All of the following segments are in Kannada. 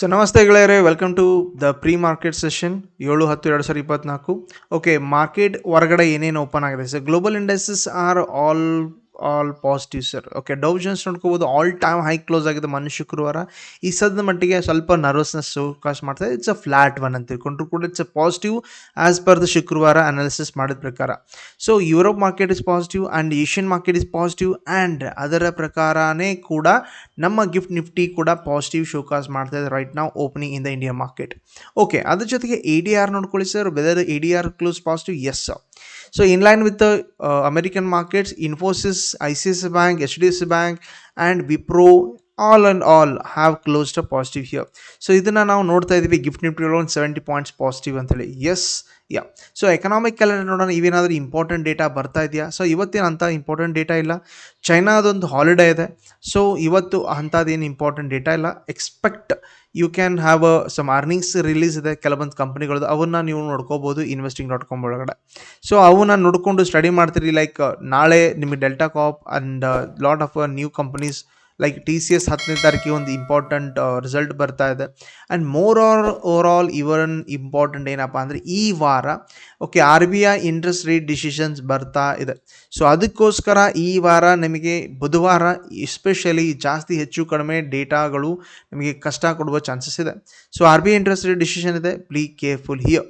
ಸೊ ನಮಸ್ತೆ ಗೆಳೆಯರೆ welcome to the pre market session ಏಳು, ಹತ್ತು, ಎರಡು ಸಾವಿರದ ಇಪ್ಪತ್ನಾಲ್ಕು. ಓಕೆ ಮಾರ್ಕೆಟ್ ಹೊರಗಡೆ ಏನೇನು ಓಪನ್ ಆಗಿದೆ? Sir global industries are all all positive sir okay Dow Jones ನೋಡ್ಕೋಬೋದು ಆಲ್ ಟೈಮ್ ಹೈ ಕ್ಲೋಸ್ ಆಗಿದೆ ಮೊನ್ನೆ ಶುಕ್ರವಾರ ಈ ಸದ್ದ ಮಟ್ಟಿಗೆ ಸ್ವಲ್ಪ ನರ್ವಸ್ನೆಸ್ ಕಾಸ್ಟ್ ಮಾಡ್ತಾರೆ ಇಟ್ಸ್ ಅ ಫ್ಲಾಟ್ ಒನ್ ಅಂತ ತಿಳ್ಕೊಂಡ್ರು ಕೂಡ it's a positive as per the ಶುಕ್ರವಾರ ಅನಾಲಿಸಿಸ್ ಮಾಡಿದ ಪ್ರಕಾರ. So Europe market is positive and Asian market is positive and ಅದರ ಪ್ರಕಾರನೇ ಕೂಡ ನಮ್ಮ ಗಿಫ್ಟ್ ನಿಫ್ಟಿ ಕೂಡ ಪಾಸಿಟಿವ್ ಶೋಕಾಸ್ ಮಾಡ್ತಾ ಇದೆ ರೈಟ್ ನಾವು opening in the India market okay ಅದ್ರ ಜೊತೆಗೆ ಎ ಡಿ ಆರ್ ನೋಡ್ಕೊಳ್ಳಿ sir whether A D R close positive as in line with American markets Infosys I C S bank H D S bank and Wipro all and all have closed a positive here so ಇದನ್ನು ನಾವು ನೋಡ್ತಾ ಇದ್ದೀವಿ ಗಿಫ್ಟ್ ನಿಫ್ಟಿಗಳು ಒಂದು ಸೆವೆಂಟಿ ಪಾಯಿಂಟ್ಸ್ ಪಾಸಿಟಿವ್ ಅಂತೇಳಿ. Yes ya so economic calendar ನೋಡೋಣ, ಇವೇನಾದರೂ ಇಂಪಾರ್ಟೆಂಟ್ ಡೇಟಾ ಬರ್ತಾ ಇದೆಯಾ? ಸೊ ಇವತ್ತೇನು ಅಂಥ ಇಂಪಾರ್ಟೆಂಟ್ ಡೇಟಾ ಇಲ್ಲ. ಚೈನಾದೊಂದು ಹಾಲಿಡೇ ಇದೆ. ಸೊ ಇವತ್ತು ಅಂಥದ್ದೇನು ಇಂಪಾರ್ಟೆಂಟ್ ಡೇಟಾ ಇಲ್ಲ. Expect you can have some earnings release ಇದೆ, ಕೆಲವೊಂದು ಕಂಪ್ನಿಗಳದ್ದು ಅವನ್ನ ನೀವು ನೋಡ್ಕೋಬೋದು ಇನ್ವೆಸ್ಟಿಂಗ್ ಡಾಟ್ ಕಾಮ್ ಒಳಗಡೆ. ಸೊ ಅವನ್ನ ನೋಡಿಕೊಂಡು ಸ್ಟಡಿ ಮಾಡ್ತೀರಿ ಲೈಕ್ ನಾಳೆ ನಿಮಗೆ Delta Corp and lot of new companies like T C S ಹತ್ತನೇ ತಾರೀಕಿಗೆ ಒಂದು ಇಂಪಾರ್ಟೆಂಟ್ ರಿಸಲ್ಟ್ ಬರ್ತಾ ಇದೆ. And more are over all even important ಏನಪ್ಪ ಅಂದರೆ ಈ ವಾರ okay R B I interest rate decisions ಬರ್ತಾ ಇದೆ. ಸೊ ಅದಕ್ಕೋಸ್ಕರ ಈ ವಾರ ನಿಮಗೆ ಬುಧವಾರ ಎಸ್ಪೆಷಲಿ ಜಾಸ್ತಿ ಹೆಚ್ಚು ಕಡಿಮೆ ಡೇಟಾಗಳು ನಿಮಗೆ ಕಷ್ಟ ಕೊಡುವ ಚಾನ್ಸಸ್ ಇದೆ. So R B I interest rate decision ಇದೆ. ಪ್ಲೀ ಕೇರ್ಫುಲ್ ಹಿಯರ್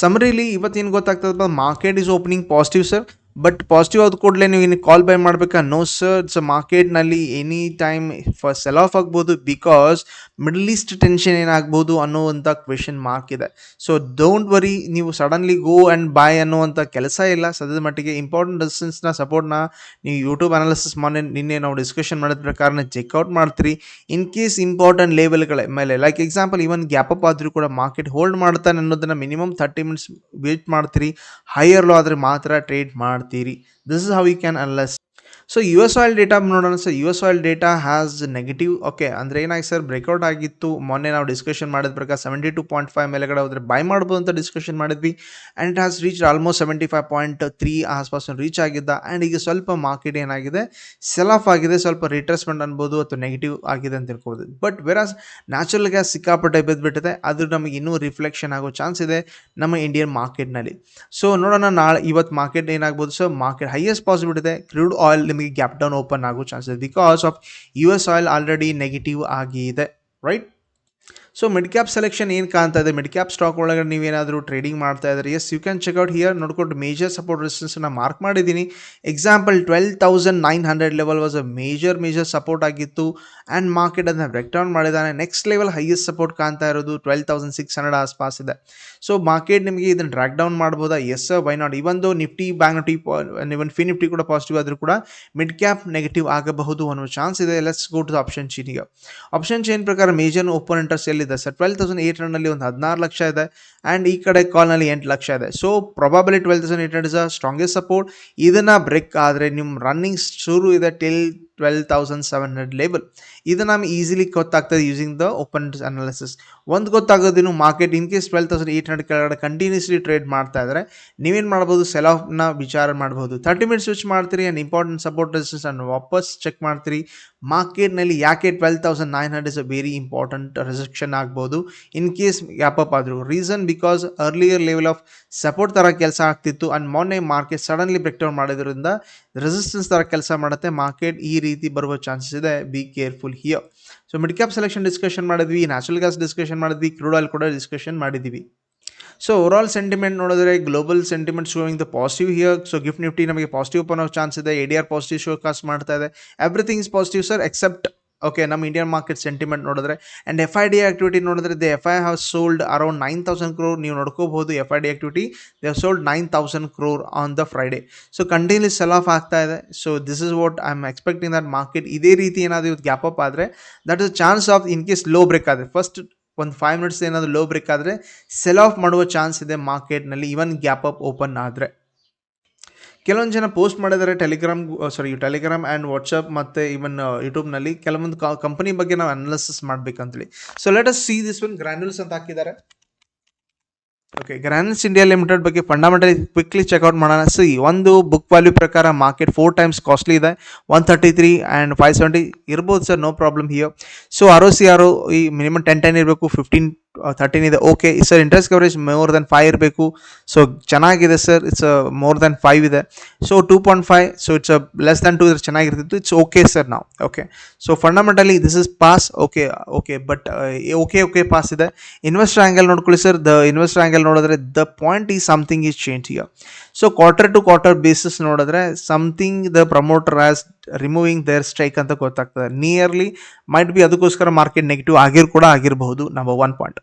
ಸಮರಿಲಿ ಇವತ್ತೇನು ಗೊತ್ತಾಗ್ತದಪ್ಪ? Market is opening positive sir but positive ಆದ ಕೂಡಲೇ ನೀವು ಇನ್ನು ಕಾಲ್ ಬೈ ಮಾಡಬೇಕಾ? ನೋ ಸರ್ ಇಟ್ಸ್ ಮಾರ್ಕೆಟ್ನಲ್ಲಿ ಎನಿ ಟೈಮ್ ಫ ಸೆಲ್ ಆಫ್ ಆಗ್ಬೋದು ಬಿಕಾಸ್ ಮಿಡಲ್ ಈಸ್ಟ್ ಟೆನ್ಷನ್ ಏನಾಗ್ಬೋದು ಅನ್ನೋವಂಥ ಕ್ವೆಶನ್ ಮಾರ್ಕ್ ಇದೆ. ಸೊ ಡೋಂಟ್ ವರಿ ನೀವು ಸಡನ್ಲಿ ಗೋ ಆ್ಯಂಡ್ ಬೈ ಅನ್ನುವಂಥ ಕೆಲಸ ಇಲ್ಲ. ಸದ್ಯದ ಮಟ್ಟಿಗೆ ಇಂಪಾರ್ಟೆಂಟ್ ಡಿಸ್ಟೆನ್ಸ್ನ ಸಪೋರ್ಟ್ನ ನೀವು ಯೂಟ್ಯೂಬ್ ಅನಾಲಿಸಿಸ್ ಮೊನ್ನೆ ನಿನ್ನೆ ನಾವು ಡಿಸ್ಕಷನ್ ಮಾಡಿದ ಪ್ರಕಾರನ ಚೆಕ್ಔಟ್ ಮಾಡ್ತೀರಿ. ಇನ್ ಕೇಸ್ ಇಂಪಾರ್ಟೆಂಟ್ ಲೆವೆಲ್ಗಳ ಮೇಲೆ like example even gap up ಆದರೂ ಕೂಡ ಮಾರ್ಕೆಟ್ ಹೋಲ್ಡ್ ಮಾಡ್ತಾನೆ ಅನ್ನೋದನ್ನು ಮಿನಿಮಮ್ ಥರ್ಟಿ ಮಿನಿಟ್ಸ್ ವೇಟ್ ಮಾಡ್ತೀರಿ. ಹೈಯರ್ ಲೋ ಆದರೆ ಮಾತ್ರ ಟ್ರೇಡ್ ಮಾಡ್ತೀರಿ. This is how you can analyse so U S oil data ನೋಡೋಣ sir U S oil data has negative okay ಅಂದರೆ ಏನಾಗಿ ಸರ್ ಬ್ರೇಕ್ಔಟ್ ಆಗಿತ್ತು. ಮೊನ್ನೆ ನಾವು ಡಿಸ್ಕಷನ್ ಮಾಡಿದ ಪ್ರಕಾರ ಸೆವೆಂಟಿ ಟು ಪಾಯಿಂಟ್ ಫೈವ್ ಮೇಲೆಗಡೆ ಹೋದರೆ ಬೈ ಮಾಡ್ಬೋದು ಅಂತ ಡಿಸ್ಕಷನ್ ಮಾಡಿದ್ವಿ. And has reach almost seventy five point three ಆಸ್ಪಾಸ್ reach ಆಗಿದ್ದ. ಆ್ಯಂಡ್ ಈಗ ಸ್ವಲ್ಪ ಮಾರ್ಕೆಟ್ ಏನಾಗಿದೆ? ಸೆಲ್ ಆಫ್ ಆಗಿದೆ. ಸ್ವಲ್ಪ ರಿಟ್ರೆಸ್ಮೆಂಟ್ ಅನ್ಬೋದು ಅಥವಾ ನೆಗೆಟಿವ್ ಆಗಿದೆ ಅಂತ ತಿಳ್ಕೊಬೋದು. ಬಟ್ ವೆರಾಸ್ ನ್ಯಾಚುರಲ್ ಗ್ಯಾಸ್ ಸಿಕ್ಕಾಪಟ್ಟೆ ಬಿದ್ದುಬಿಟ್ಟಿದೆ ಅದು ನಮಗೆ ಇನ್ನೂ ರಿಫ್ಲೆಕ್ಷನ್ ಆಗೋ ಚಾನ್ಸ್ ಇದೆ ನಮ್ಮ ಇಂಡಿಯನ್ ಮಾರ್ಕೆಟ್ನಲ್ಲಿ ಸೊ ನೋಡೋಣ ನಾಳೆ ಇವತ್ತು ಮಾರ್ಕೆಟ್ ಏನಾಗ್ಬೋದು? ಸೊ ಮಾರ್ಕೆಟ್ ಹೈಯೆಸ್ಟ್ ಪಾಸಿಬಿಲಿಟಿ ಇದೆ. ಕ್ರೂಡ್ ಆಯಿಲ್ ನಿಮಗೆ ಗ್ಯಾಪ್ ಡೌನ್ ಓಪನ್ ಆಗೋ chances because of U S oil already negative ಆಗಿದೆ right so mid cap selection ಏನು ಕಾಣ್ತಾ ಇದೆ ಮಿಡ್ ಕ್ಯಾಪ್ ಸ್ಟಾಕ್ ಒಳಗಡೆ ನೀವೇನಾದರೂ ಟ್ರೇಡಿಂಗ್ ಮಾಡ್ತಾ ಇದ್ದಾರೆ as you can check out here ನೋಡ್ಕೊಂಡು ಮೇಜರ್ ಸಪೋರ್ಟ್ ರೆಸಿಸ್ಟೆನ್ಸನ್ನು ಮಾರ್ಕ್ ಮಾಡಿದ್ದೀನಿ. Example twelve thousand nine hundred level was a major major support ಆಗಿತ್ತು. ಆ್ಯಂಡ್ ಮಾರ್ಕೆಟ್ ಅದನ್ನು ಬ್ರೇಕ್ ಡೌನ್ ಮಾಡಿದ್ದಾನೆ. ನೆಕ್ಸ್ಟ್ ಲೆವೆಲ್ ಹೈಯೆಸ್ಟ್ ಸಪೋರ್ಟ್ ಕಾಣ್ತಾ ಇರೋದು ಟ್ವೆಲ್ ತೌಸಂಡ್ ಸಿಕ್ಸ್ ಹಂಡ್ರೆಡ್ ಆಸ್ಪಾಸ್ ಇದೆ. ಸೊ ಮಾರ್ಕೆಟ್ ನಿಮಗೆ ಇದನ್ನು ಡ್ರ್ಯಾಕ್ ಡೌನ್ ಮಾಡ್ಬೋದಾ? Yes why not ಇವೊಂದು Nifty bank Nifty even FinNifty ಕೂಡ ಪಾಸಿಟಿವ್ ಆದರೂ ಕೂಡ ಮಿಡ್ ಕ್ಯಾಪ್ ನೆಗೆಟಿವ್ ಆಗಬಹುದು ಅನ್ನೋ ಚಾನ್ಸ್ ಇದೆ. ಲೆಟ್ಸ್ ಗೋ ಟು ಆಪ್ಷನ್ ಚೀನಿಗೆ ಆಪ್ಷನ್ ಚೇನ್ ಪ್ರಕಾರ ಮೇಜರ್ ಓಪನ್ ಇಂಟ್ರೆಸ್ಟ್ ಎಲ್ಲಿದೆ ಸರ್. ಟ್ವೆಲ್ ತೌಸಂಡ್ ಏಯ್ಟ್ ಹಂಡ್ರೆಡ್ನಲ್ಲಿ ಒಂದು ಹದಿನಾರು ಲಕ್ಷ ಇದೆ. ಆ್ಯಂಡ್ ಈ ಕಡೆ ಕಾಲ್ನಲ್ಲಿ ಎಂಟು ಲಕ್ಷ ಇದೆ. So probably twelve thousand eight hundred is a strongest support ಇದನ್ನು ಬ್ರೇಕ್ ಆದರೆ ನಿಮ್ಮ ರನ್ನಿಂಗ್ ಶುರು ಇದೆ till twelve thousand seven hundred label ಇದು ನಮ್ಗೆ ಈಸಿಲಿ ಗೊತ್ತಾಗ್ತದೆ ಯೂಸಿಂಗ್ ದ ಓಪನ್ ಅನಾಲಿಸಿಸ್ ಒಂದು ಗೊತ್ತಾಗೋದೇನು market in case twelve thousand eight hundred ಕೆಳಗಡೆ ಕಂಟಿನ್ಯೂಸ್ಲಿ ಟ್ರೇಡ್ ಮಾಡ್ತಾ ಇದ್ದಾರೆ ನೀವೇನು ಮಾಡ್ಬೋದು? ಸೆಲ್ ಆಫ್ನ ವಿಚಾರ ಮಾಡ್ಬೋದು. ತರ್ಟಿ ಮಿನಿಟ್ಸ್ ಸ್ವಿಚ್ ಮಾಡ್ತೀರಿ ಆ್ಯಂಡ್ ಇಂಪಾರ್ಟೆಂಟ್ ಸಪೋರ್ಟ್ ರೆಸಿಸ್ಟೆನ್ಸ್ ಅನ್ನು ವಾಪಸ್ ಚೆಕ್ ಮಾಡ್ತೀರಿ. ಮಾರ್ಕೆಟ್ನಲ್ಲಿ ಯಾಕೆ twelve thousand nine hundred is a very important ರೆಸೆಕ್ಷನ್ ಆಗ್ಬೋದು. ಇನ್ ಕೇಸ್ ಗ್ಯಾಪಪ್ ಆದರೂ. Reason because earlier level of support ಥರ ಕೆಲಸ ಆಗ್ತಿತ್ತು ಆ್ಯಂಡ್ ಮೊನ್ನೆ ಮಾರ್ಕೆಟ್ ಸಡನ್ಲಿ ಬ್ರೇಕ್ ಡೌನ್ ಮಾಡೋದ್ರಿಂದ ರೆಸಿಸ್ಟೆನ್ಸ್ ಥರ ಕೆಲಸ ಮಾಡುತ್ತೆ. ಮಾರ್ಕೆಟ್ ಈ ರೀತಿ ಬರುವ ಚಾನ್ಸಸ್ ಇದೆ. Be careful here so mid selection discussion ಮಾಡಿದ್ವಿ ನ್ಯಾಚುರಲ್ ಗ್ಯಾಸ್ ಡಿಸ್ಕಷನ್ ಮಾಡಿದ್ವಿ ಕ್ರೂಡ್ ಆಯಿಲ್ ಕೂಡ ಡಿಸ್ಕಷನ್ ಮಾಡಿದ್ವಿ ಸೊ ಓವರ್ಆಲ್ ಸೆಂಟಿಮೆಂಟ್ ನೋಡಿದ್ರೆ global sentiment showing the positive here so GIFT Nifty ನಮಗೆ ಪಾಸಿಟಿವ್ ಅನ್ನೋ ಚಾನ್ಸ್ ಇದೆ. A D R positive show cast ಮಾಡ್ತಾ ಇದೆ. Everything is positive sir except okay ನಮ್ಮ ಇಂಡಿಯನ್ ಮಾರ್ಕೆಟ್ ಸೆಂಟಿಮೆಂಟ್ ನೋಡಿದ್ರೆ and F I D activity ನೋಡಿದ್ರೆ the F I have sold around nine thousand crore ನೀವು ನೋಡ್ಕೋಬಹುದು F I D activity they have sold nine thousand crore on the Friday so continues sell off ಆಗ್ತಾ ಇದೆ. So this is what I am expecting that market ಇದೇ ರೀತಿ ಏನಾದರೂ ಇವತ್ತು ಗ್ಯಾಪ್ ಅಪ್ ಆದರೆ that is chance of in case low break ಆದರೆ ಫಸ್ಟ್ ಒಂದು ಫೈವ್ ಮಿನಿಟ್ಸ್ ಏನಾದರೂ ಲೋ ಬ್ರೇಕ್ ಆದರೆ ಸೆಲ್ ಆಫ್ ಮಾಡುವ ಚಾನ್ಸ್ ಇದೆ ಮಾರ್ಕೆಟ್ನಲ್ಲಿ ಇವನ್ ಗ್ಯಾಪ್ ಅಪ್ ಓಪನ್ ಆದರೆ. ಕೆಲವೊಂದು ಜನ ಪೋಸ್ಟ್ ಮಾಡಿದ್ದಾರೆ Telegram sorry Telegram and WhatsApp ಮತ್ತು ಈವನ್ ಯೂಟ್ಯೂಬ್ನಲ್ಲಿ ಕೆಲವೊಂದು ಕಂಪನಿ ಬಗ್ಗೆ ನಾವು analysis ಮಾಡಬೇಕಂತೇಳಿ. So let us see this one Granules ಅಂತ ಹಾಕಿದ್ದಾರೆ. ಓಕೆ ಗ್ರ್ಯಾನ್ಸ್ ಇಂಡಿಯಾ ಲಿಮಿಟೆಡ್ ಬಗ್ಗೆ ಫಂಡಮೆಂಟಲಿ ಕ್ವಿಕ್ಲಿ ಚೆಕ್ಔಟ್ ಮಾಡೋಣ. ಸಿ ಒಂದು ಬುಕ್ ವ್ಯಾಲ್ಯೂ ಪ್ರಕಾರ ಮಾರ್ಕೆಟ್ ಫೋರ್ ಟೈಮ್ಸ್ ಕಾಸ್ಟ್ಲಿ ಇದೆ. One thirty three and five seventy ಇರ್ಬೋದು sir no problem here so R O C ಆರು ಈ ಮಿನಿಮಮ್ ಟೆನ್ ಟೆನ್ ಇರಬೇಕು ಫಿಫ್ಟೀನ್ ಥರ್ಟೀನ್ ಇದೆ. Okay sir interest coverage more than five ಇರಬೇಕು. ಸೊ ಚೆನ್ನಾಗಿದೆ sir it's more than five ಇದೆ. So two point five so it's less than two ಇದ್ರೆ ಚೆನ್ನಾಗಿರ್ತಿತ್ತು. ಇಟ್ಸ್ ಓಕೆ ಸರ್ ನಾವು okay so fundamentally this is pass okay okay but okay okay pass ಇದೆ. ಇನ್ವೆಸ್ಟರ್ ಆ್ಯಂಗಲ್ ನೋಡ್ಕೊಳ್ಳಿ ಸರ್ ದ ಇನ್ವೆಸ್ಟರ್ ಆ್ಯಂಗಲ್ ನೋಡಿದ್ರೆ the point is something is change year so quarter to quarter basis ನೋಡಿದ್ರೆ something the promoter as removing there strike ಅಂತ ಗೊತ್ತಾಗ್ತದೆ. ನಿಯರ್ಲಿ ಮೈಟ್ ಬಿ ಅದಕ್ಕೋಸ್ಕರ ಮಾರ್ಕೆಟ್ ನೆಗೆಟಿವ್ ಆಗಿರ್ ಕೂಡ ಆಗಿರಬಹುದು number one point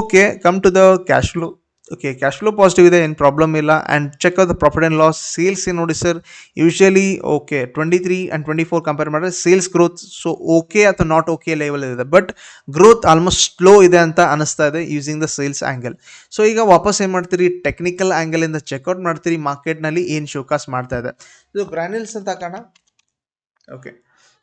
okay come to the cash flow okay cash flow positive ಇದೆ, ಏನು ಪ್ರಾಬ್ಲಮ್ ಇಲ್ಲ. And check the profit and loss sales ಏನು ನೋಡಿ sir usually okay twenty three and twenty four compare ಮಾಡಿದ್ರೆ ಸೇಲ್ಸ್ ಗ್ರೋತ್ ಸೊ ಓಕೆ ಅಥವಾ ನಾಟ್ ಓಕೆ ಲೆವೆಲ್ ಇದೆ. ಬಟ್ ಗ್ರೋತ್ ಆಲ್ಮೋಸ್ಟ್ ಸ್ಲೋ ಇದೆ ಅಂತ ಅನಿಸ್ತಾ ಇದೆ using the sales angle so ಈಗ ವಾಪಸ್ ಏನು ಮಾಡ್ತೀರಿ? ಟೆಕ್ನಿಕಲ್ ಆ್ಯಂಗಲಿಂದ ಚೆಕ್ಔಟ್ ಮಾಡ್ತೀರಿ. ಮಾರ್ಕೆಟ್ನಲ್ಲಿ ಏನು ಶೋಕಾಸ್ ಮಾಡ್ತಾ ಇದೆ? ಇದು ಗ್ರ್ಯಾನಿಲ್ಸ್ ಅಂತ ಕಾಣ ಓಕೆ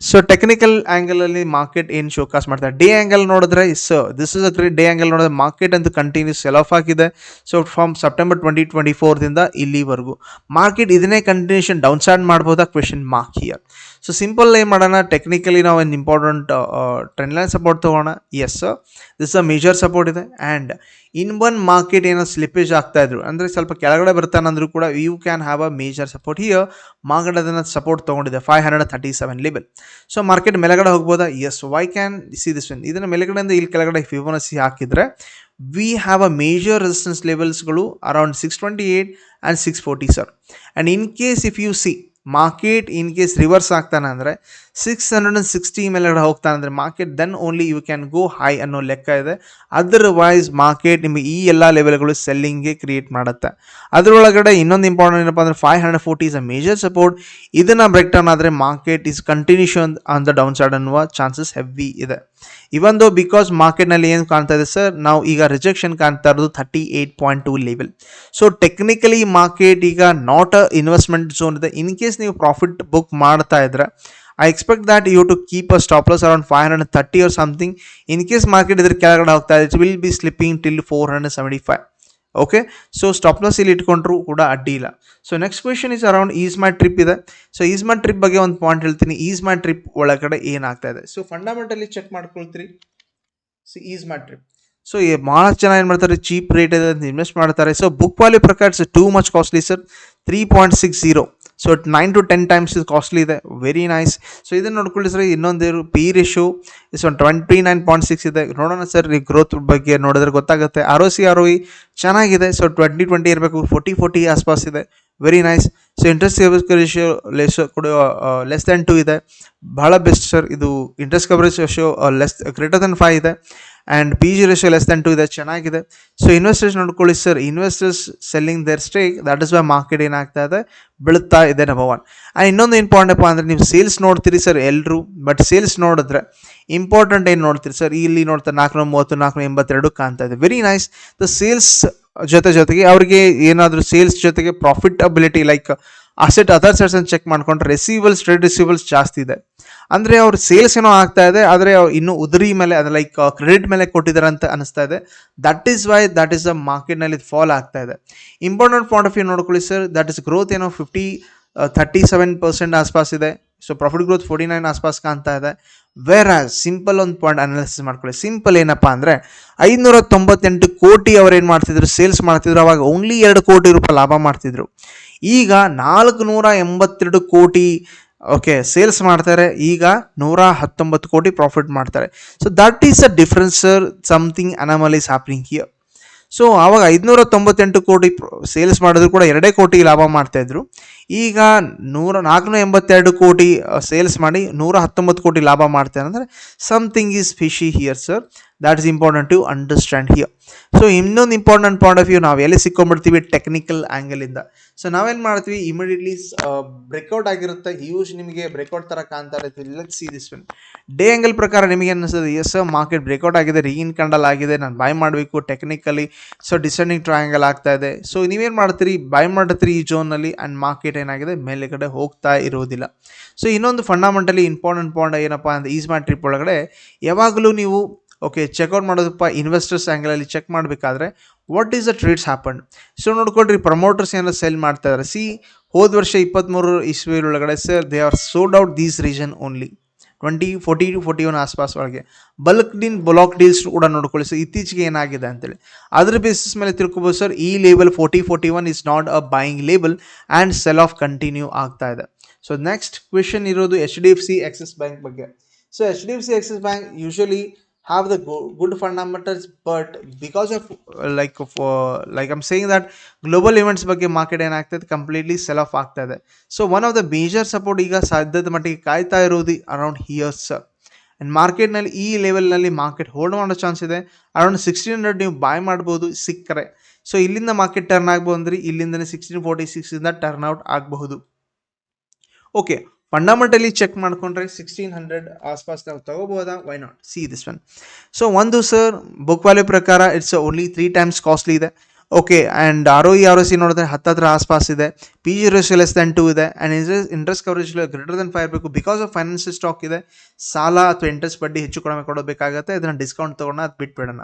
ಸೊ ಟೆಕ್ನಿಕಲ್ ಆ್ಯಂಗಲಲ್ಲಿ ಮಾರ್ಕೆಟ್ ಏನು ಶೋಕಾಸ್ ಮಾಡ್ತಾರೆ? ಡೇ ಆ್ಯಂಗಲ್ ನೋಡಿದ್ರೆ is this is a great day angle ನೋಡಿದ್ರೆ ಮಾರ್ಕೆಟ್ ಅಂತೂ ಕಂಟಿನ್ಯೂಸ್ ಸೆಲ್ ಆಫ್ ಆಗಿದೆ. So from September twenty twenty ಫೋರ್ದಿಂದ ಇಲ್ಲಿವರೆಗೂ. ಮಾರ್ಕೆಟ್ ಇದನ್ನೇ ಕಂಟಿನ್ಯೂಷನ್ ಡೌನ್ ಸೈಡ್ ಮಾಡ್ಬೋದಾ? Question mark here so simple ಏನು ಮಾಡೋಣ ಟೆಕ್ನಿಕಲಿ ನಾವು ಒಂದು important trend line support ತೊಗೋಣ yes this a major support ಇದೆ ಆ್ಯಂಡ್ ಇನ್ ಒನ್ ಮಾರ್ಕೆಟ್ ಏನೋ ಸ್ಲಿಪೇಜ್ ಆಗ್ತಾ ಇದ್ರು. ಅಂದರೆ ಸ್ವಲ್ಪ ಕೆಳಗಡೆ ಬರ್ತಾನಂದ್ರೂ ಕೂಡ you can have a major support here market ಅದನ್ನು support ತೊಗೊಂಡಿದೆ. Five hundred thirty seven level so market ಮೇಲೆಗಡೆ ಹೋಗ್ಬೋದಾ? As we can see this one ಇದನ್ನು ಮೇಲೆಗಡೆಯಿಂದ ಇಲ್ಲಿ ಕೆಳಗಡೆ ಫಿಬೋನಸಿ ಹಾಕಿದರೆ we have a major resistance ಲೆವೆಲ್ಸ್ಗಳು around six twenty eight and six forty sir and in case if you see market in case reverse ಆಗ್ತಾನೆ ಅಂದರೆ ಸಿಕ್ಸ್ ಹಂಡ್ರೆಡ್ ಆ್ಯಂಡ್ ಸಿಕ್ಸ್ಟಿ ಮೇಲೆಗಡೆ ಹೋಗ್ತಾನೆ ಅಂದರೆ market then only you can go high ಅನ್ನೋ ಲೆಕ್ಕ ಇದೆ. ಅದರ್ವೈಸ್ ಮಾರ್ಕೆಟ್ ನಿಮಗೆ ಈ ಎಲ್ಲ ಲೆವೆಲ್ಗಳು ಸೆಲ್ಲಿಂಗ್ಗೆ ಕ್ರಿಯೇಟ್ ಮಾಡುತ್ತೆ. ಅದರೊಳಗಡೆ ಇನ್ನೊಂದು ಇಂಪಾರ್ಟೆಂಟ್ ಏನಪ್ಪ ಅಂದರೆ five hundred forty is a major support ಇದನ್ನು ಬ್ರೇಕ್ ಡೌನ್ ಆದರೆ market is continuation on the down side ಅನ್ನುವ ಚಾನ್ಸಸ್ ಹೆವಿ ಇದೆ. ಇವನ್ ದೋ ಬಿಕಾಸ್ ಮಾರ್ಕೆಟ್ನಲ್ಲಿ ಏನು ಕಾಣ್ತಾ ಇದೆ ಸರ್ ನಾವು ಈಗ ರಿಜೆಕ್ಷನ್ ಕಾಣ್ತಾ ಇರೋದು thirty eight point two level so technically market ಈಗ ನಾಟ್ ಅ ಇನ್ವೆಸ್ಟ್ಮೆಂಟ್ ಝೋನ್ ಇದೆ. ಇನ್ ಕೇಸ್ ನೀವು ಪ್ರಾಫಿಟ್ ಬುಕ್ ಮಾಡ್ತಾ ಇದ್ರೆ I expect that you to keep a stop loss around five hundred thirty or something in case market ಇದ್ರ ಕೆಳಗಡೆ ಹೋಗ್ತಾ ಇದೆ it will be slipping till four hundred seventy five okay so stop loss ಇಲ್ಲಿ ಇಟ್ಕೊಂಡ್ರು ಕೂಡ ಅಡ್ಡಿ ಇಲ್ಲ. So next question is around Ease My Trip ಇದೆ. ಸೊ ಈಸ್ ಮೈ ಟ್ರಿಪ್ ಬಗ್ಗೆ ಒಂದು ಪಾಯಿಂಟ್ ಹೇಳ್ತೀನಿ. ಈಸ್ ಮೈ ಟ್ರಿಪ್ ಒಳಗಡೆ ಏನಾಗ್ತಾ ಇದೆ? So fundamentally check ಮಾಡ್ಕೊಳ್ತೀರಿ. So Ease My Trip so ಭಾಳಷ್ಟು ಜನ ಏನು ಮಾಡ್ತಾರೆ? ಚೀಪ್ ರೇಟ್ ಇದೆ ಇನ್ವೆಸ್ಟ್ ಮಾಡ್ತಾರೆ. ಸೊ ಬುಕ್ ವ್ಯಾಲ್ಯೂ ಪ್ರಕಾರ it's too much costly sir three point six zero so nine to ten times ಇದು ಕಾಸ್ಟ್ಲಿ ಇದೆ ವೆರಿ ನೈಸ್ ಸೊ ಇದನ್ನು ನೋಡ್ಕೊಳ್ಳಿ ಸರ್ ಇನ್ನೊಂದು P ratio is one twenty nine point six ಇದೆ. ನೋಡೋಣ ಸರ್ ಈ ಗ್ರೋತ್ ಬಗ್ಗೆ ನೋಡಿದ್ರೆ ಗೊತ್ತಾಗುತ್ತೆ. R O C R O E ಚೆನ್ನಾಗಿದೆ. ಸೊ ಟ್ವೆಂಟಿ ಟ್ವೆಂಟಿ ಇರಬೇಕು. ಫೋರ್ಟಿ ಫೋರ್ಟಿ ಆಸ್ಪಾಸ್ ಇದೆ. Very nice so interest coverage ratio less ಕೂಡ ಲೆಸ್ ದೆನ್ ಟು ಇದೆ. ಭಾಳ ಬೆಸ್ಟ್ ಸರ್ ಇದು interest coverage ratio less greater than five ಇದೆ. And P G ratio less than two ಇದೆ, ಚೆನ್ನಾಗಿದೆ. ಸೊ ಇನ್ವೆಸ್ಟರ್ಸ್ ನೋಡ್ಕೊಳ್ಳಿ sir investors selling their stake that is why market ಏನಾಗ್ತಾ ಇದೆ ಬೀಳುತ್ತಾ ಇದೆ ನಂಬರ್ ಒನ್ ಆ್ಯಂಡ್ ಇನ್ನೊಂದು ಇಂಪಾರ್ಟೆಂಟಪ್ಪ ಅಂದರೆ ನೀವು ಸೇಲ್ಸ್ ನೋಡ್ತೀರಿ ಸರ್ ಎಲ್ಲರೂ ಬಟ್ ಸೇಲ್ಸ್ ನೋಡಿದ್ರೆ ಇಂಪಾರ್ಟೆಂಟ್ ಏನು ನೋಡ್ತೀರಿ ಸರ್ ಇಲ್ಲಿ ನೋಡ್ತಾ ನಾಲ್ಕುನೂರ ಮೂವತ್ತು ನಾಲ್ಕುನೂರ ಎಂಬತ್ತೆರಡು ಕಾಣ್ತಾ ಇದೆ. ವೆರಿ ನೈಸ್ ದ ಸೇಲ್ಸ್ ಜೊತೆ ಜೊತೆಗೆ ಅವರಿಗೆ ಏನಾದರೂ ಸೇಲ್ಸ್ ಜೊತೆಗೆ ಪ್ರಾಫಿಟಬಿಲಿಟಿ ಲೈಕ್ ಅಸೆಟ್ ಅದರ್ಸ್ ಅನ್ನು ಚೆಕ್ ಮಾಡ್ಕೊಂಡ್ರೆ ರೆಸೀವಲ್ಸ್ ಟ್ರೇಡ್ ರಿಸೀವಲ್ಸ್ ಜಾಸ್ತಿ ಇದೆ. ಅಂದರೆ ಅವ್ರ ಸೇಲ್ಸ್ ಏನೋ ಆಗ್ತಾ ಇದೆ, ಆದರೆ ಇನ್ನೂ ಉದುರಿ ಮೇಲೆ, ಅದು ಲೈಕ್ ಕ್ರೆಡಿಟ್ ಮೇಲೆ ಕೊಟ್ಟಿದ್ದಾರೆ ಅಂತ ಅನಿಸ್ತಾ ಇದೆ. That is why that is the ಮಾರ್ಕೆಟ್ನಲ್ಲಿ ಫಾಲ್ ಆಗ್ತಾ ಇದೆ. ಇಂಪಾರ್ಟೆಂಟ್ ಪಾಯಿಂಟ್ ಆಫ್ ವ್ಯೂ ನೋಡ್ಕೊಳ್ಳಿ ಸರ್ ದಟ್ ಇಸ್ ಗ್ರೋತ್ ಏನೋ ಫಿಫ್ಟಿ ಥರ್ಟಿ ಸೆವೆನ್ ಪರ್ಸೆಂಟ್ ಆಸ್ಪಾಸ್ ಇದೆ. So profit growth forty nine ಆಸ್ಪಾಸ್ ಕಾಣ್ತಾ ಇದೆ. ವೇರ್ ಆಸ್ ಸಿಂಪಲ್ ಒಂದು ಪಾಯಿಂಟ್ ಅನಾಲಿಸಿಸ್ ಮಾಡ್ಕೊಳ್ಳಿ. ಸಿಂಪಲ್ ಏನಪ್ಪ ಅಂದರೆ ಐದುನೂರ ತೊಂಬತ್ತೆಂಟು ಕೋಟಿ ಅವ್ರು ಏನು ಮಾಡ್ತಿದ್ರು? ಸೇಲ್ಸ್ ಮಾಡ್ತಿದ್ರು. ಅವಾಗ ಓನ್ಲಿ ಎರಡು ಕೋಟಿ ರೂಪಾಯಿ ಲಾಭ ಮಾಡ್ತಿದ್ರು. ಈಗ ನಾಲ್ಕು ನೂರ ಎಂಬತ್ತೆರಡು ಕೋಟಿ ಓಕೆ ಸೇಲ್ಸ್ ಮಾಡ್ತಾರೆ. ಈಗ ನೂರ ಹತ್ತೊಂಬತ್ತು ಕೋಟಿ ಪ್ರಾಫಿಟ್ ಮಾಡ್ತಾರೆ. So that is a difference sir something ಅನಾಮಲ್ is happening here so ಆವಾಗ ಐದುನೂರ ತೊಂಬತ್ತೆಂಟು ಕೋಟಿ ಸೇಲ್ಸ್ ಮಾಡಿದ್ರು ಕೂಡ ಎರಡೇ ಕೋಟಿ ಲಾಭ ಮಾಡ್ತಾಯಿದ್ರು ಈಗ ನೂರ ನಾಲ್ಕುನೂರ ಎಂಬತ್ತೆರಡು ಕೋಟಿ ಸೇಲ್ಸ್ ಮಾಡಿ ನೂರ ಹತ್ತೊಂಬತ್ತು ಕೋಟಿ ಲಾಭ ಮಾಡ್ತಾರೆ ಅಂದರೆ something is fishy here sir that is important to understand here so ಇನ್ನೊಂದು ಇಂಪಾರ್ಟೆಂಟ್ ಪಾಯಿಂಟ್ ಆಫ್ ವ್ಯೂ ನಾವು ಎಲ್ಲಿ ಸಿಕ್ಕೊಂಡ್ಬಿಡ್ತೀವಿ? ಟೆಕ್ನಿಕಲ್ ಆ್ಯಂಗಲಿಂದ ಸೊ ನಾವೇನು ಮಾಡ್ತೀವಿ? ಇಮಿಡಿಯೇಟ್ಲಿ ಬ್ರೇಕ್ಔಟ್ ಆಗಿರುತ್ತೆ. ಯೂಸ್ ನಿಮಗೆ ಬ್ರೇಕ್ಔಟ್ ಥರ ಕಾಣ್ತಾ ಇರುತ್ತೆ. Let see this one day angle ಪ್ರಕಾರ ನಿಮಗೆ ಅನ್ನಿಸ್ತದೆ ಎಸ್ ಮಾರ್ಕೆಟ್ ಬ್ರೇಕ್ಔಟ್ ಆಗಿದೆ ರೀಗಿನ್ ಕಂಡಲ್ ಆಗಿದೆ, ನಾನು ಬೈ ಮಾಡಬೇಕು ಟೆಕ್ನಿಕಲಿ ಸೊ ಡಿಸೆಂಡಿಂಗ್ ಟ್ರಯಾಂಗಲ್ ಆಗ್ತಾ ಇದೆ. ಸೊ ನೀವೇನು ಮಾಡ್ತೀರಿ? ಬೈ ಮಾಡ್ತೀರಿ ಈ ಜೋನಲ್ಲಿ ಆ್ಯಂಡ್ ಮಾರ್ಕೆಟ್ ಏನಾಗಿದೆ? ಮೇಲೆಗಡೆ ಹೋಗ್ತಾ ಇರೋದಿಲ್ಲ ಸೊ ಇನ್ನೊಂದು ಫಂಡಮೆಂಟಲಿ ಇಂಪಾರ್ಟೆಂಟ್ ಪಾಯಿಂಟ್ ಏನಪ್ಪ ಅಂದರೆ ಈಸ್ ಟ್ರಿಪ್ ಒಳಗಡೆ ಯಾವಾಗಲೂ ನೀವು ಓಕೆ ಚೆಕ್ಔಟ್ ಮಾಡೋದಪ್ಪ ಇನ್ವೆಸ್ಟರ್ಸ್ ಆ್ಯಂಗಲಲ್ಲಿ ಚೆಕ್ ಮಾಡಬೇಕಾದ್ರೆ what is the trades happen so ನೋಡ್ಕೊಡ್ರಿ ಪ್ರಮೋಟರ್ಸ್ ಏನಾರ ಸೆಲ್ ಮಾಡ್ತಾ ಇದ್ದಾರೆ. ಸಿ ಹೋದ ವರ್ಷ ಇಪ್ಪತ್ತ್ಮೂರು ಇಸ್ವಿ ಒಳಗಡೆ sir they are sold out these reason only twenty forty to forty one ಆಸ್ಪಾಸ್ ಒಳಗೆ. ಬಲ್ಕ್ ಡೀನ್ ಬ್ಲಾಕ್ ಡೀಲ್ಸ್ ಕೂಡ ನೋಡ್ಕೊಳ್ಳಿ ಸರ್ ಇತ್ತೀಚೆಗೆ ಏನಾಗಿದೆ ಅಂತೇಳಿ. ಅದ್ರ ಬೇಸಿಸ್ ಮೇಲೆ ತಿಳ್ಕೊಬೋದು ಸರ್ ಈ label forty forty one is not a buying label and sell off continue ಆಗ್ತಾ ಇದೆ. ಸೊ ನೆಕ್ಸ್ಟ್ ಕ್ವೆಶನ್ ಇರೋದು H D F C Axis Bank ಬಗ್ಗೆ. So H D F C Axis Bank usually have the go- good fundamentals but because of uh, like of, uh, like i'm saying that global events ಬಗ್ಗೆ ಮಾರ್ಕೆಟ್ ಏನಾಗ್ತದೆ? ಕಂಪ್ಲೀಟ್ಲಿ ಸೆಲ್ ಆಫ್ ಆಗ್ತಾ ಇದೆ so one of the major support ಈಗ ಸಾಧ್ಯದ ಮಟ್ಟಿಗೆ ಕಾಯ್ತಾ ಇರೋದು ಅರೌಂಡ್ ಹಿಯರ್ಸ್ ಆ್ಯಂಡ್ ಮಾರ್ಕೆಟ್ನಲ್ಲಿ ಈ ಲೆವೆಲ್ನಲ್ಲಿ ಮಾರ್ಕೆಟ್ ಹೋಲ್ಡ್ ಮಾಡೋ ಚಾನ್ಸ್ ಇದೆ. ಅರೌಂಡ್ ಸಿಕ್ಸ್ಟೀನ್ ಹಂಡ್ರೆಡ್ ನೀವು ಬಾಯ್ ಮಾಡ್ಬೋದು ಸಿಕ್ಕರೆ. ಸೊ ಇಲ್ಲಿಂದ ಮಾರ್ಕೆಟ್ ಟರ್ನ್ ಆಗ್ಬೋದು ಅಂದರೆ ಇಲ್ಲಿಂದನೇ ಸಿಕ್ಸ್ಟೀನ್ ಫೋರ್ಟಿ ಸಿಕ್ಸಿಂದ ಟರ್ನ್ ಔಟ್ ಆಗಬಹುದು. ಓಕೆ ಫಂಡಮೆಂಟಲಿ ಚೆಕ್ ಮಾಡ್ಕೊಂಡ್ರೆ ಸಿಕ್ಸ್ಟೀನ್ ಹಂಡ್ರೆಡ್ ಆಸ್ಪಾಸ್ ನಾವು ತಗೋಬೋದಾ? Why not see this one so ಒಂದು ಸರ್ ಬುಕ್ ವ್ಯಾಲ್ಯೂ ಪ್ರಕಾರ it's only three times costly ಇದೆ. Okay and R O E R O C ನೋಡಿದ್ರೆ ಹತ್ತತ್ರ ಆಸ್ಪಾಸ್ ಇದೆ. P G ratio less than two ಇದೆ. And interest interest coverage greater than five ಇರಬೇಕು ಬಿಕಾಸ್ ಆಫ್ ಫೈನಾನ್ಸಿಯಲ್ ಸ್ಟಾಕ್ ಇದೆ, ಸಾಲ ಅಥವಾ ಇಂಟ್ರೆಸ್ಟ್ ಬಡ್ಡಿ ಹೆಚ್ಚು ಕಡಿಮೆ ಕೊಡಬೇಕಾಗುತ್ತೆ. ಅದನ್ನು ಡಿಸ್ಕೌಂಟ್ ತೊಗೊಂಡು ಅದು ಬಿಟ್ಬಿಡೋಣ.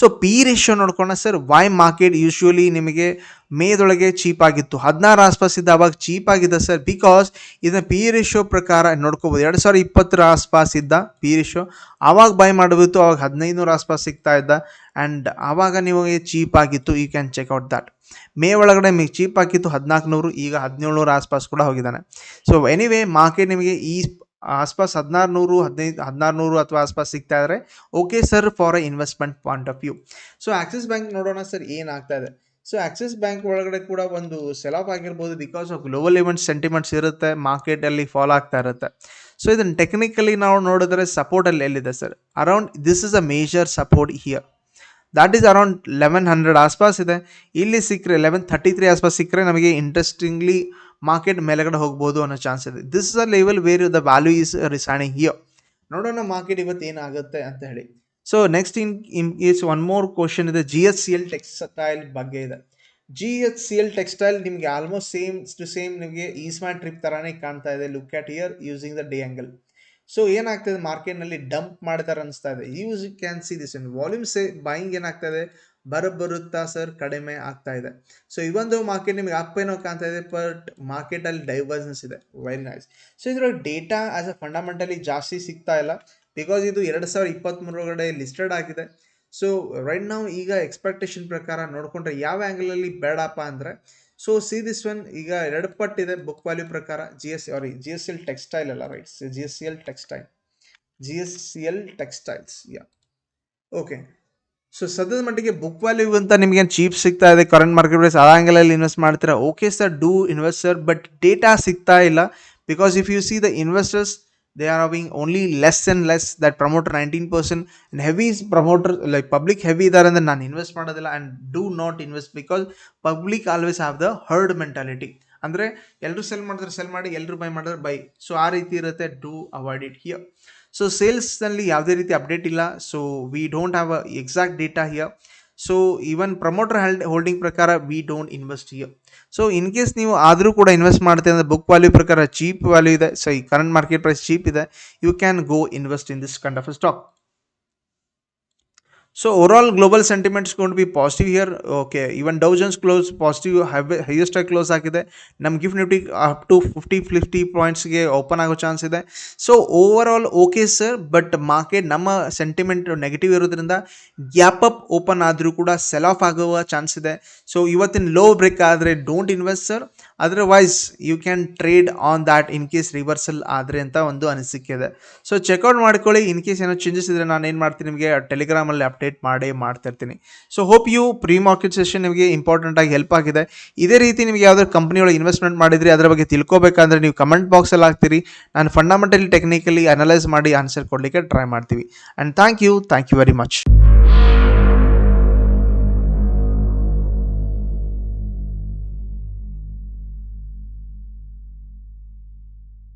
ಸೊ ಪಿ ರೇಷಿಯೋ ನೋಡ್ಕೊಂಡ ಸರ್ ವೈ ಮಾರ್ಕೆಟ್ ಯೂಶ್ವಲಿ ನಿಮಗೆ ಮೇದೊಳಗೆ ಚೀಪಾಗಿತ್ತು ಹದಿನಾರು ಆಸ್ಪಾಸ್ ಇದ್ದ ಅವಾಗ ಚೀಪಾಗಿದೆ ಸರ್ ಬಿಕಾಸ್ ಇದನ್ನ ಪಿ ರೇಷೋ ಪ್ರಕಾರ ನೋಡ್ಕೋಬೋದು. ಎರಡು ಸಾವಿರ ಇಪ್ಪತ್ತರ ಆಸ್ಪಾಸ್ ಇದ್ದ ಪಿ ರೇಷೋ ಆವಾಗ ಬೈ ಮಾಡಬೇಕು ಅವಾಗ ಹದಿನೈದು ನೂರು ಆಸ್ಪಾಸ್ ಸಿಗ್ತಾ ಇದ್ದ. ಆ್ಯಂಡ್ ಆವಾಗ ನಿಮಗೆ ಚೀಪ್ ಆಗಿತ್ತು you can check out that May ಒಳಗಡೆ ನಿಮಗೆ ಚೀಪ್ ಆಗಿತ್ತು ಹದಿನಾಲ್ಕು ನೂರು ಈಗ ಹದಿನೇಳು ನೂರು ಆಸ್ಪಾಸ್ ಕೂಡ ಹೋಗಿದ್ದಾನೆ. ಸೊ ಎನಿವೇ ಮಾರ್ಕೆಟ್ ನಿಮಗೆ ಈ ಆಸ್ಪಾಸ್ ಹದಿನಾರು ನೂರು ಹದಿನೈದು ಹದಿನಾರು ನೂರು ಅಥವಾ ಆಸ್ಪಾಸ್ ಸಿಗ್ತಾ ಇದ್ರೆ okay sir for a investment point of view so Axis Bank ನೋಡೋಣ ಸರ್ ಏನಾಗ್ತಾ ಇದೆ? ಸೊ ಆಕ್ಸಿಸ್ ಬ್ಯಾಂಕ್ ಒಳಗಡೆ ಕೂಡ ಒಂದು ಸೆಲ್ ಆಫ್ ಆಗಿರ್ಬೋದು because of global event sentiments ಇರುತ್ತೆ ಮಾರ್ಕೆಟಲ್ಲಿ ಫಾಲೋ ಆಗ್ತಾ ಇರುತ್ತೆ. ಸೊ ಇದನ್ನು ಟೆಕ್ನಿಕಲಿ ನಾವು ನೋಡಿದ್ರೆ ಸಪೋರ್ಟಲ್ಲಿ ಎಲ್ಲಿದೆ sir around this is a major support here that is around eleven hundred ಆಸ್ಪಾಸ್ ಇದೆ. ಇಲ್ಲಿ ಸಿಕ್ಕರೆ ಲೆವೆನ್ ಥರ್ಟಿ ತ್ರೀ ಆಸ್ಪಾಸ್ ಸಿಕ್ಕರೆ ನಮಗೆ ಇಂಟ್ರೆಸ್ಟಿಂಗ್ಲಿ ಮಾರ್ಕೆಟ್ ಮೇಲೆಗಡೆ ಹೋಗ್ಬೋದು ಅನ್ನೋ ಚಾನ್ಸ್ ಇದೆ. This is a level where the value is resigning here ನೋಡೋಣ ಮಾರ್ಕೆಟ್ ಇವತ್ತು ಏನಾಗುತ್ತೆ ಅಂತ ಹೇಳಿ. So next in in is one more question ಇದೆ G S C L textile ಬಗ್ಗೆ ಇದೆ. G H C L textile ನಿಮಗೆ ಆಲ್ಮೋಸ್ಟ್ ಸೇಮ್ ಟು ಸೇಮ್ ನಿಮಗೆ ಈಸ್ಮ್ಯಾನ್ ಟ್ರಿಪ್ ಥರನೇ ಕಾಣ್ತಾ ಇದೆ. Look at here using the day angle so ಏನಾಗ್ತದೆ? ಮಾರ್ಕೆಟ್ನಲ್ಲಿ ಡಂಪ್ ಮಾಡ್ತಾರೆ ಅನಿಸ್ತಾ ಇದೆ you can see this in volumes buying ಬರ ಬರುತ್ತಾ ಸರ್ ಕಡಿಮೆ ಆಗ್ತಾ ಇದೆ ಸೊ ಇವೊಂದು ಮಾರ್ಕೆಟ್ ನಿಮಗೆ ಅಪ್ ಏನೋ ಕಾಣ್ತಾ ಇದೆ ಬಟ್ ಮಾರ್ಕೆಟಲ್ಲಿ ಡೈವರ್ಜೆನ್ಸ್ ಇದೆ. ವೆರಿ ನೈಸ್ ಸೊ ಇದ್ರ ಡೇಟಾ ಆಸ್ ಅ ಫಂಡಮೆಂಟಲಿ ಜಾಸ್ತಿ ಸಿಗ್ತಾ ಇಲ್ಲ. ಬಿಕಾಸ್ ಇದು ಎರಡು ಸಾವಿರದ ಇಪ್ಪತ್ತ್ಮೂರೊಳಗಡೆ ಲಿಸ್ಟೆಡ್ ಆಗಿದೆ. ಸೊ ರೈಟ್ ನಾವು ಈಗ ಎಕ್ಸ್ಪೆಕ್ಟೇಷನ್ ಪ್ರಕಾರ ನೋಡಿಕೊಂಡ್ರೆ ಯಾವ ಆ್ಯಂಗಲಲ್ಲಿ ಬೇಡಪ್ಪ ಅಂದರೆ ಸೊ ಸಿ ದಿಸ್ ಒನ್ ಈಗ ಎರಡು ಪಟ್ಟಿದೆ ಬುಕ್ ವ್ಯಾಲ್ಯೂ ಪ್ರಕಾರ. G S sorry G S L textile ಅಲ್ಲ right G S C L textile G S C L textiles yeah okay so ಸದ್ಯದ ಮಟ್ಟಿಗೆ ಬುಕ್ ವ್ಯಾಲ್ಯೂ ಅಂತ ನಿಮಗೆ ಚೀಪ್ ಸಿಗ್ತಾ ಇದೆ ಕರೆಂಟ್ ಮಾರ್ಕೆಟ್ ಪ್ರೈಸ್ ಆ ಆ್ಯಂಗಲಲ್ಲಿ ಇನ್ವೆಸ್ಟ್ ಮಾಡ್ತೀರಾ? Okay sir do invest sir but data ಸಿಗ್ತಾ ಇಲ್ಲ. Because if you see the investors they are having only less and less that promoter 19% and heavy is promoter, like public heavy ಅಂದ್ರೆ ನಾನು ಇನ್ವೆಸ್ಟ್ ಮಾಡೋದಿಲ್ಲ and do not invest because public always have the herd mentality ಅಂದರೆ ಎಲ್ಲರೂ ಸೆಲ್ ಮಾಡಿದ್ರೆ ಸೆಲ್ ಮಾಡಿ ಎಲ್ಲರೂ ಬೈ ಮಾಡಿದ್ರೆ ಬೈ ಸೊ ಆ ರೀತಿ ಇರುತ್ತೆ do avoid it here so ಸೇಲ್ಸ್ನಲ್ಲಿ ಯಾವುದೇ ರೀತಿ ಅಪ್ಡೇಟ್ ಇಲ್ಲ. So we don't have a exact data here so even promoter held holding ಪ್ರಕಾರ we don't invest here so in case ನೀವು ಆದರೂ ಕೂಡ ಇನ್ವೆಸ್ಟ್ ಮಾಡ್ತೀವಿ ಅಂದರೆ ಬುಕ್ ವ್ಯಾಲ್ಯೂ ಪ್ರಕಾರ ಚೀಪ್ ವ್ಯಾಲ್ಯೂ ಇದೆ. ಸೊ ಈ ಕರೆಂಟ್ ಮಾರ್ಕೆಟ್ ಪ್ರೈಸ್ ಚೀಪ್ ಇದೆ. You can go invest in this kind of stock so overall global sentiments ಗೊಂಡು be positive here okay even Dow Jones close positive highest ಆಗಿ ಕ್ಲೋಸ್ ಆಗಿದೆ. ನಮ್ಮ GIFT Nifty up to fifty fifty ಪಾಯಿಂಟ್ಸ್ಗೆ open ಆಗೋ ಚಾನ್ಸ್ ಇದೆ. So overall okay sir but market ನಮ್ಮ ಸೆಂಟಿಮೆಂಟ್ ನೆಗೆಟಿವ್ ಇರೋದ್ರಿಂದ ಗ್ಯಾಪ್ ಅಪ್ ಓಪನ್ ಆದರೂ ಕೂಡ ಸೆಲ್ ಆಫ್ ಆಗುವ ಚಾನ್ಸ್ ಇದೆ. ಸೊ ಇವತ್ತಿನ ಲೋ ಬ್ರೇಕ್ ಆದರೆ don't invest sir otherwise you can trade on that in case reversal ಆದರೆ ಅಂತ ಒಂದು ಅನಿಸಿಕೆ ಇದೆ. ಸೊ ಚೆಕ್ಔಟ್ ಮಾಡ್ಕೊಳ್ಳಿ. ಇನ್ ಕೇಸ್ ಏನೋ ಚೇಂಜಸ್ ಇದ್ದರೆ ನಾನು ಏನು ಮಾಡ್ತೀನಿ ನಿಮಗೆ? ಟೆಲಿಗ್ರಾಮಲ್ಲಿ ಅಪ್ಡೇಟ್ ಮಾಡೇ ಮಾಡ್ತಾ ಇರ್ತೀನಿ so hope you pre market session ನಿಮಗೆ ಇಂಪಾರ್ಟೆಂಟ್ ಆಗಿ ಹೆಲ್ಪ್ ಆಗಿದೆ. ಇದೇ ರೀತಿ ನಿಮಗೆ ಯಾವುದಾದ್ರು ಕಂಪ್ನಿಯೊಳಗೆ ಇನ್ವೆಸ್ಟ್ಮೆಂಟ್ ಮಾಡಿದ್ರಿ ಅದರ ಬಗ್ಗೆ ತಿಳ್ಕೊಬೇಕಂದ್ರೆ ನೀವು ಕಮೆಂಟ್ ಬಾಕ್ಸಲ್ಲಿ ಹಾಕ್ತೀರಿ. ನಾನು ಫಂಡಮೆಂಟಲಿ ಟೆಕ್ನಿಕಲಿ ಅನಲೈಸ್ ಮಾಡಿ ಆನ್ಸರ್ ಕೊಡಲಿಕ್ಕೆ ಟ್ರೈ ಮಾಡ್ತೀವಿ. And thank you thank you very much